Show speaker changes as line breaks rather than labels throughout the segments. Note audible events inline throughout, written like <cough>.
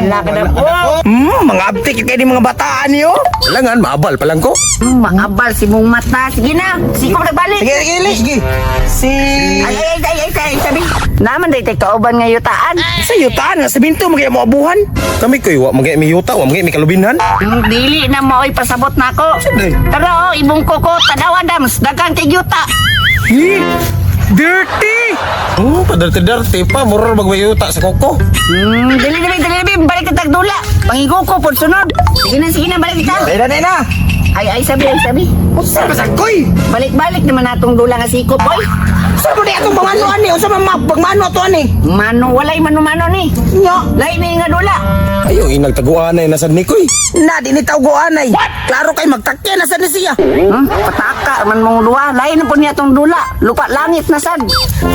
Wala ka na po.
Hmm, mga abtik kayo mga bataan niyo.
Langan, maabal pa lang ko.
Hmm, Maabal si mong mata. Sige na. Sige ko nagbalik.
Sige, sige, sige. sige. Si...
Ay, ay, ay, ay, ay, sabi. Naman tayo kauban nga yutaan.
Sa yutaan, nga sa binto, magkaya mo abuhan.
Kami ko'y wa magay mi yuta, wa magay mi kalubinhan.
Hmm, Dili na mo ay pasabot na ako.
Siyempre.
Pero oh, ibong koko, tanaw Adams, dagang kay yuta.
Hi! Dirty!
Oh, padarte-darte pa, murag magmay yuta sa koko.
Hmm, dili dili dili dili balik ka tagdula. Pangigo ko pod sunod. Sige na sige na balik ka.
Ay na, ay na.
Ay ay sabi ay sabi.
Sa masakoy!
Balik-balik naman natong dula nga sikop boy.
Sa mo di atong pangano ani? Unsa man ma pagmano ato ani?
Mano walay mano-mano ni.
Nya,
Lain na nga dula.
Ayaw, inagtaguan na nasad ni ko'y.
na di ni tawgo anay. Klaro kay magtakya na sa ni siya.
Hmm? Pataka man mong duwa. Lain na po niya tong dula. Lupa langit na sad.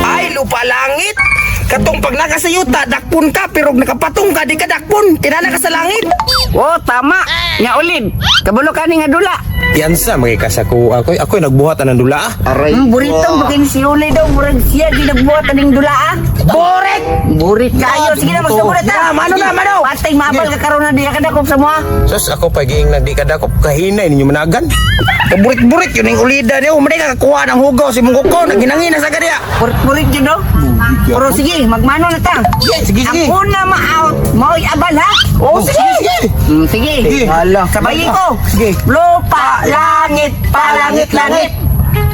Ay, lupa langit. Katong pag naka sa yuta, dakpon ka, pero nakapatong ka, di ka dakpon. Tinala ka sa langit.
Oh, tama. Nga ulid. Kabulo ka ni nga dula.
Piyansa, magay kasako ako. Ako'y nagbuhat ng dula ah.
Hmm, buritong bagay ni si Uli daw. Murag siya di nagbuhat aning dula ah.
Boret!
Burit kayo. Sige na, magsabulat
Ya,
na.
mano na, mano.
Patay mabal ka karon na di ka dakop sa mga.
Sus, ako pa giing na di kadakop, kahinay ninyo managan.
Kaburit-burit yun yung ulida niyo. Umali ka kakuha ng hugaw si. Naginangin na sa gadya.
Burit-burit yun no? Pero sige, magmano na ta.
Sige, sige.
Ang una ma-out, mao'y abal ha?
Oh, sige, sige.
Sige.
Sige. Hala.
Sabayin ko.
Sige.
Lupa, langit, palangit, langit.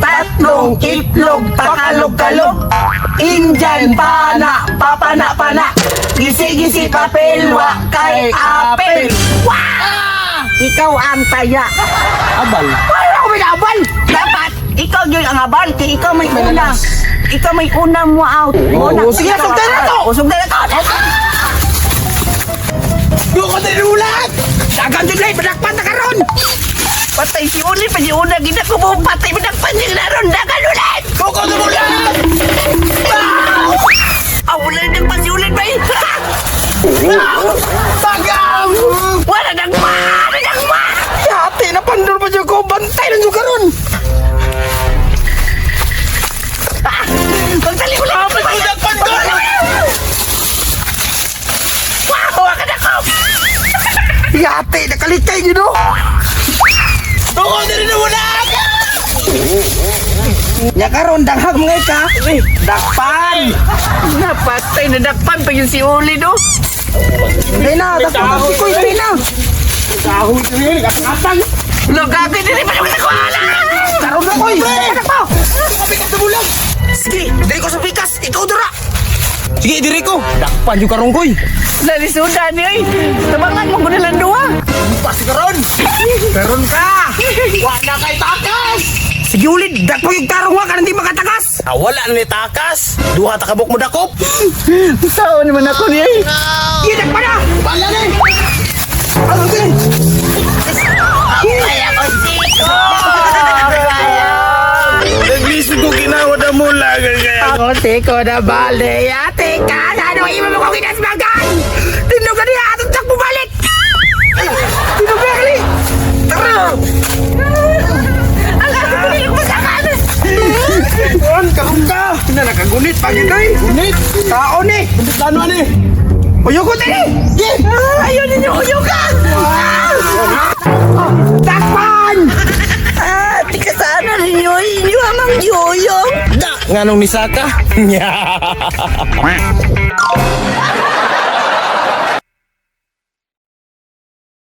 Tatlong itlog, pakalog-kalog. Injan, pana, papana-pana. Gisi-gisi, papelwa, kay apel. Wow! Ikaw ang taya.
Abal.
Wala ko may abal. Dapat, ikaw yun ang abal. Kaya ikaw may una. Ikaw may una mo out. Una.
oh, sige, sugdan na to.
Sugdan na to.
Doon ko tayo ulat! Dagan dyan lang, padakpan na karon!
Patay si Uli, pa si Una, gina ko mo patay, pinagpan niya na ron, dagan ulit!
Koko na ulat!
Ah, wala nang pa si Uli ba?
Tagam! <laughs>
Wala nang ma! Wala nang ma!
Yate na pandor pa dyan ko, bantay na dyan karon!
Magtali ko lang!
Padakpan ko!
Wow, waka na ko!
Yate, nakalitay nyo no! Koko na rin ulat! Nya karon danghag mga ka, dakpan!
Napatay, nadakpan pa yun si Uli, no?
Dahil na, dakpan si Koy, dahil na!
Lo, gabi, dili pa naman ako alam!
Karon na mo! Kapikas na bulag! Sige, dali ko sa pikas, ikaw dura!
Sige, diri ko. Dakpan yung karong ko'y.
Nalisuda ni, ay! Tabangan
Sige ulit, dakpo yung tarong wa ka hindi makatakas!
Ah, wala na ni takas. Duha takabok mo dakop.
Sao naman ako ni, ay!
Idak pa na! Bala na! Ano din?
Kaya ko siko!
Nagbisi ko ginawa na mula.
Ako tiko na bale, ate ka! Ano iba mo kong inasmagan? Tinog ka niya, ka! Na nakagunit pa yun ay! Gunit! Tao ni! Gunit ano ni? Uyo ko tani! Yeah!
Ayaw ninyo, uyo ka!
Takpan!
Ah, tika sana ninyo, inyo amang yoyong!
Da, nganong ni Saka? <laughs> Nya.